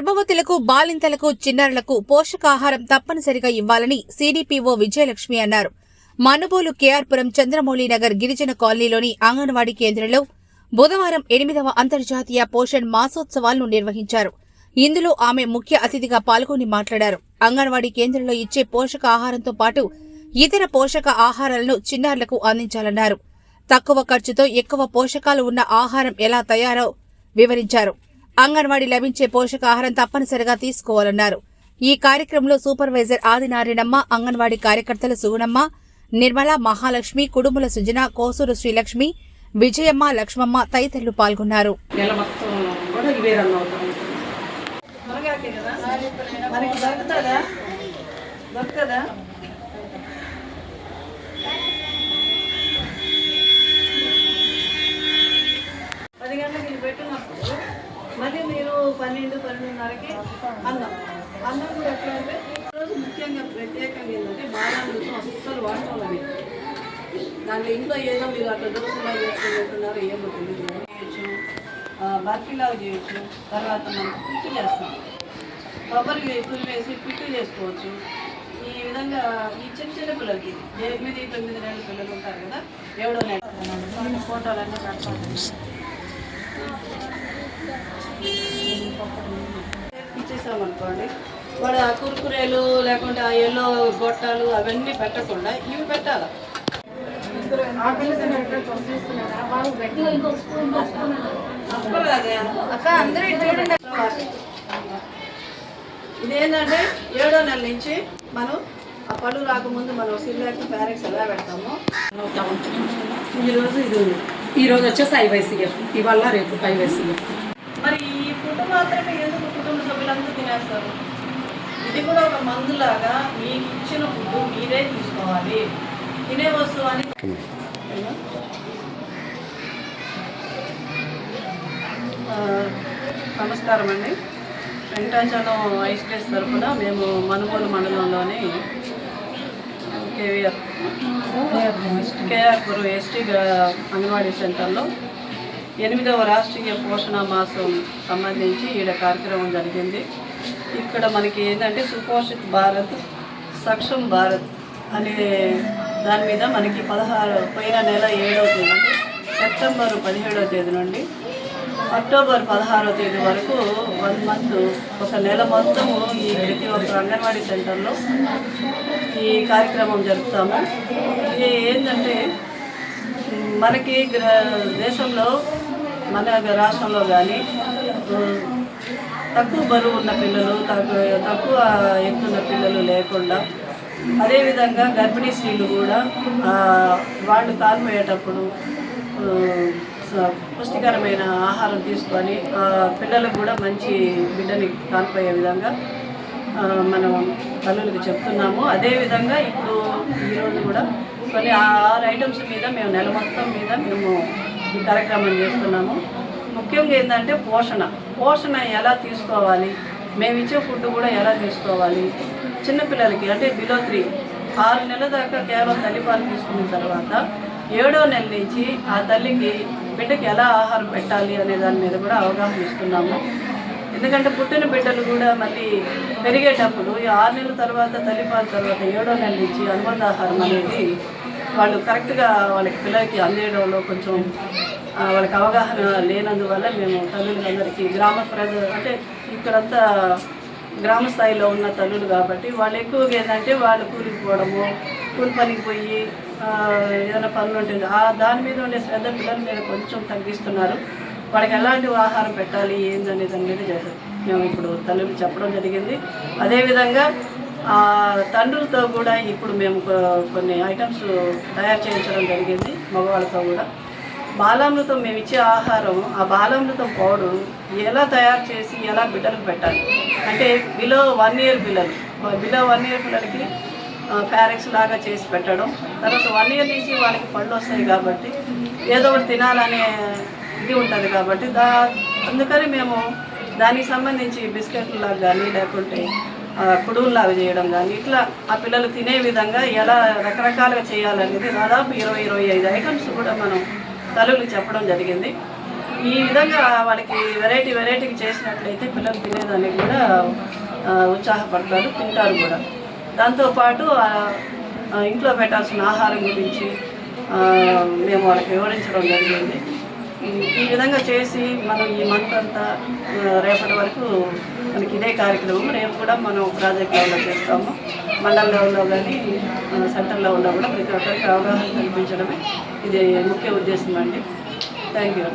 గర్భవతులకు బాలింతలకు చిన్నారులకు పోషకాహారం తప్పనిసరిగా ఇవ్వాలని సీడీపీఓ విజయలక్ష్మి అన్నారు. మనుబోలు కేఆర్పురం చంద్రమౌళి నగర్ గిరిజన కాలనీలోని అంగన్వాడీ కేంద్రంలో బుధవారం ఎనిమిదవ అంతర్జాతీయ పోషణ్ మాసోత్సవాలను నిర్వహించారు. ఇందులో ఆమె ముఖ్య అతిథిగా పాల్గొని మాట్లాడారు. అంగన్వాడీ కేంద్రంలో ఇచ్చే పోషకాహారంతో పాటు ఇతర పోషక ఆహారాలను చిన్నారులకు అందించాలన్నారు. తక్కువ ఖర్చుతో ఎక్కువ పోషకాలు ఉన్న ఆహారం ఎలా తయారో వివరించారు. అంగన్వాడీ లభించే పోషకాహారం తప్పనిసరిగా తీసుకోవాలన్నారు. ఈ కార్యక్రమంలో సూపర్వైజర్ ఆదినారాయణమ్మ అంగన్వాడీ కార్యకర్తలు సుగుణమ్మ నిర్మల మహాలక్ష్మి కుడుముల సుజన కోసూరు శ్రీలక్ష్మి విజయమ్మ లక్ష్మమ్మ తదితరులు పాల్గొన్నారు. నెల మొత్తం కూడా ఇవే రన్ అవుతా ఉంటుంది మునగాకే కదా మనకి దొరుకుతుందా దొరుకుతుందా పది గంటలకు ఇది పెట్టినప్పుడు మళ్ళీ మీరు పన్నెండు పన్నెండున్నరకి అన్నం. అన్నం కూడా ఎట్లా అంటే రోజు ముఖ్యంగా ప్రత్యేకంగా ఏంటంటే బాలామృతం అస్సలు వాడుకోవాలి. దాంట్లో ఇంట్లో ఏదో మీరు అట్లా దోశలా చేసుకుంటున్నారు ఏమో తెలియదు. చేయొచ్చు. ఆ, బర్ఫీలాగా చేయొచ్చు. తర్వాత మనం పిట్టు చేస్తాం. కొబ్బరి వే- వేసి పిట్టు చేసుకోవచ్చు. ఈ విధంగా ఈ చిన్న చిన్న పిల్లలకి ఎనిమిది తొమ్మిది నెలల పిల్లలు ఉంటారు కదా ఎవడో నెల ఫోటోలన్నీ ఇచ్చేసామనుకోండి. వాడు ఆ కురుకురేలు లేకుంటే ఆ ఎల్లో గొట్టాలు అవన్నీ పెట్టకుండా ఇవి పెట్టాలి? అక్క అందరూ చూడండి. ఇదేంటంటే ఏడో నెల నుంచి మనం ఆ పళ్ళు రాకముందు మనం సిల్లాకి ప్యారెక్స్ ఎలా పెడతామో. ఈరోజు ఇది. ఈరోజు వచ్చేసి ఐవైసీఎఫ్ ఇవాళ రేపు ఐవైసీఎఫ్ మరి ఈ ఫుడ్ మాత్రమే ఎందుకు కుటుంబ సభ్యులందరూ తినేస్తారు? ఇది కూడా ఒక మందులాగా మీకు ఇచ్చిన ఫుడ్ మీరే తీసుకోవాలి. తినే వస్తువు అని నమస్కారం అండి. వెంకటాచలం ఐస్ ప్లేస్ తరఫున మేము మనుగోలు మండలంలోని కేవీఆర్ కేఆర్పురం ఎస్టీ. అంగన్వాడీ సెంటర్లో ఎనిమిదవ రాష్ట్రీయ పోషణ మాసం సంబంధించి ఈడ కార్యక్రమం జరిగింది. ఇక్కడ మనకి ఏంటంటే సుపోషిత్ భారత్ సక్షం భారత్ అనే దాని మీద మనకి పదహారు పోయిన నెల ఏడవ తేదీ సెప్టెంబర్ పదిహేడవ తేదీ నుండి అక్టోబర్ పదహారవ తేదీ వరకు వన్ మంత్ ఒక నెల మొత్తము ఈ ప్రతి ఒక్క అంగన్వాడీ సెంటర్లో ఈ కార్యక్రమం జరుపుతాము. ఇది ఏంటంటే మనకి దేశంలో మన రాష్ట్రంలో కానీ తక్కువ బరువు ఉన్న పిల్లలు తక్కువ తక్కువ ఎత్తు ఉన్న పిల్లలు లేకుండా అదేవిధంగా గర్భిణీ స్త్రీలు కూడా వాళ్ళు కాల్పోయేటప్పుడు పుష్టికరమైన ఆహారం తీసుకొని పిల్లలు పిల్లలకు కూడా మంచి బిడ్డని కాల్పోయే విధంగా మనం తల్లులకు చెప్తున్నాము. అదేవిధంగా ఇప్పుడు ఈరోజు కూడా కొన్ని ఆరు ఐటమ్స్ మీద మేము నెల మొత్తం మీద మేము ఈ కార్యక్రమం చేస్తున్నాము. ముఖ్యంగా ఏంటంటే పోషణ. పోషణ ఎలా తీసుకోవాలి? మేము ఇచ్చే ఫుడ్ కూడా ఎలా తీసుకోవాలి? చిన్నపిల్లలకి అంటే బిలో త్రీ. ఆరు నెలల దాకా కేవలం తల్లిపాలు తీసుకున్న తర్వాత ఏడో నెల నుంచి ఆ తల్లికి బిడ్డకి ఎలా ఆహారం పెట్టాలి అనే దాని మీద కూడా అవగాహన ఇస్తున్నాము ఎందుకంటే పుట్టిన బిడ్డలు కూడా మళ్ళీ పెరిగేటప్పుడు ఈ ఆరు నెలల తర్వాత తల్లిపాల తర్వాత ఏడో నెల నుంచి అనుబంధ ఆహారం అనేది వాళ్ళు కరెక్ట్గా వాళ్ళకి పిల్లలకి అందేయడంలో కొంచెం వాళ్ళకి అవగాహన లేనందువల్ల మేము తల్లులందరికీ గ్రామ ప్రజ అంటే ఇక్కడంతా గ్రామ స్థాయిలో ఉన్న తల్లులు కాబట్టి వాళ్ళు ఎక్కువగా ఏంటంటే వాళ్ళు కూలికి పోవడము కూలి పనికి పోయి ఏదైనా పనులు ఉంటుంది ఆ దాని మీద ఉండే శ్రద్ధ పిల్లల మీద కొంచెం తగ్గిస్తున్నారు. వాళ్ళకి ఎలాంటి ఆహారం పెట్టాలి ఏందనే దాని మీద చేశారు. మేము ఇప్పుడు తల్లులు చెప్పడం జరిగింది. అదేవిధంగా తండ్రులతో కూడా ఇప్పుడు మేము కొన్ని ఐటమ్స్ తయారు చేయించడం జరిగింది మగవాళ్ళతో కూడా. బాలామృతం మేము ఇచ్చే ఆహారం ఆ బాలామృతం పౌడర్ ఎలా తయారు చేసి ఎలా బిడ్డలకు పెట్టాలి? అంటే బిలో వన్ ఇయర్ పిల్లలు బిలో వన్ ఇయర్ పిల్లలకి ప్యారెక్స్ లాగా చేసి పెట్టడం తర్వాత వన్ ఇయర్ నుంచి వాళ్ళకి పళ్ళు వస్తాయి కాబట్టి ఏదో ఒకటి తినాలనే ఇది ఉంటుంది కాబట్టి దా అందుకని మేము దానికి సంబంధించి బిస్కెట్లు లాగా కానీ లేకుంటే ఆ, కుడువుల్లాగా చేయడం కానీ ఇట్లా ఆ పిల్లలు తినే విధంగా ఎలా రకరకాలుగా చేయాలనేది దాదాపు ఇరవై ఇరవై ఐదు ఐటమ్స్ కూడా మనం తల్లులకు చెప్పడం జరిగింది. ఈ విధంగా వాళ్ళకి వెరైటీ వెరైటీకి చేసినట్లయితే పిల్లలు తినేదానికి కూడా ఉత్సాహపడతారు తింటారు కూడా. దాంతోపాటు ఇంట్లో పెట్టాల్సిన ఆహారం గురించి మేము వాళ్ళకి వివరించడం జరిగింది. ఈ- విధంగా చేసి మనం ఈ మంత్ అంతా రేపటి వరకు మనకి ఇదే కార్యక్రమం. రేపు కూడా మనం ప్రాజెక్ట్ లెవెల్లో చేస్తాము. మండల లెవెల్లో కానీ సెంట్రల్ లెవెల్లో కూడా ప్రతి ఒక్కరికి అవగాహన కల్పించడమే ఇది ముఖ్య ఉద్దేశం అండి. Thank you.